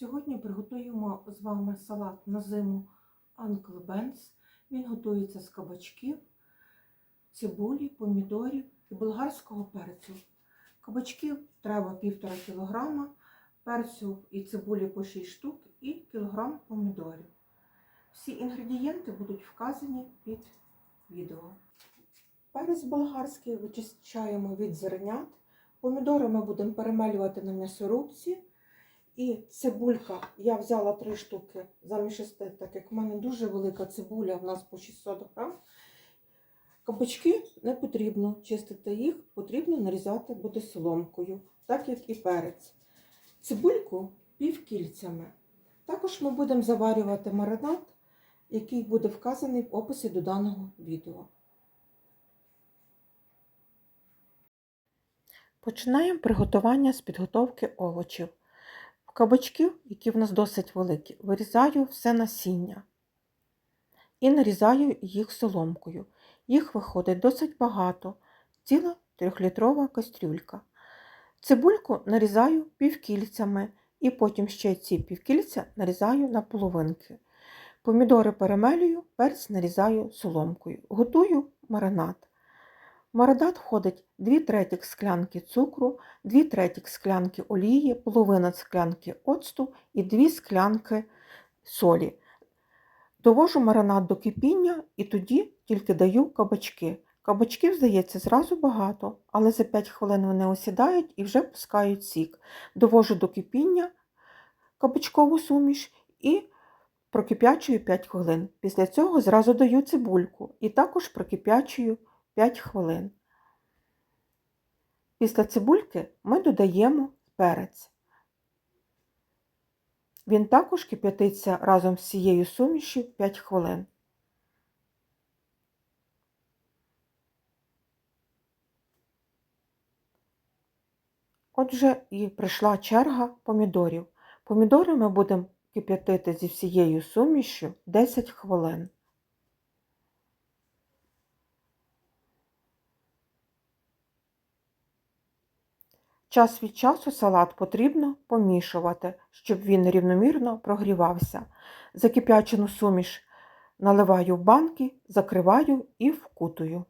Сьогодні приготуємо з вами салат на зиму Uncle Ben's. Він готується з кабачків, цибулі, помідорів і болгарського перцю. Кабачків треба 1,5 кг, перцю і цибулі по 6 штук і кілограм помідорів. Всі інгредієнти будуть вказані під відео. Перець болгарський вичищаємо від зернят. Помідори ми будемо перемелювати на м'ясорубці. І цибулька, я взяла три штуки замість шести, так як в мене дуже велика цибуля, в нас по 600 грам. Кабачки не потрібно чистити їх, потрібно нарізати буде соломкою, так як і перець. Цибульку півкільцями. Також ми будемо заварювати маринад, який буде вказаний в описі до даного відео. Починаємо приготування з підготовки овочів. Кабачків, які в нас досить великі, вирізаю все насіння і нарізаю їх соломкою. Їх виходить досить багато, ціла трьохлітрова кастрюлька. Цибульку нарізаю півкільцями і потім ще ці півкільця нарізаю на половинки. Помідори перемелюю, перець нарізаю соломкою. Готую маринад. Маринад входить 2 третіх склянки цукру, 2 третіх склянки олії, половина склянки оцту і 2 склянки солі. Довожу маринад до кипіння і тоді тільки даю кабачки. Кабачків, здається, зразу багато, але за 5 хвилин вони осідають і вже пускають сік. Довожу до кипіння кабачкову суміш і прокип'ячую 5 хвилин. Після цього зразу даю цибульку і також прокип'ячую 5 хвилин. Після цибульки ми додаємо перець. Він також кип'ятиться разом з цією сумішю 5 хвилин. Отже, і прийшла черга помідорів. Помідори ми будемо кип'ятити зі всією сумішю 10 хвилин. Час від часу салат потрібно помішувати, щоб він рівномірно прогрівався. Закип'ячену суміш наливаю в банки, закриваю і вкутую.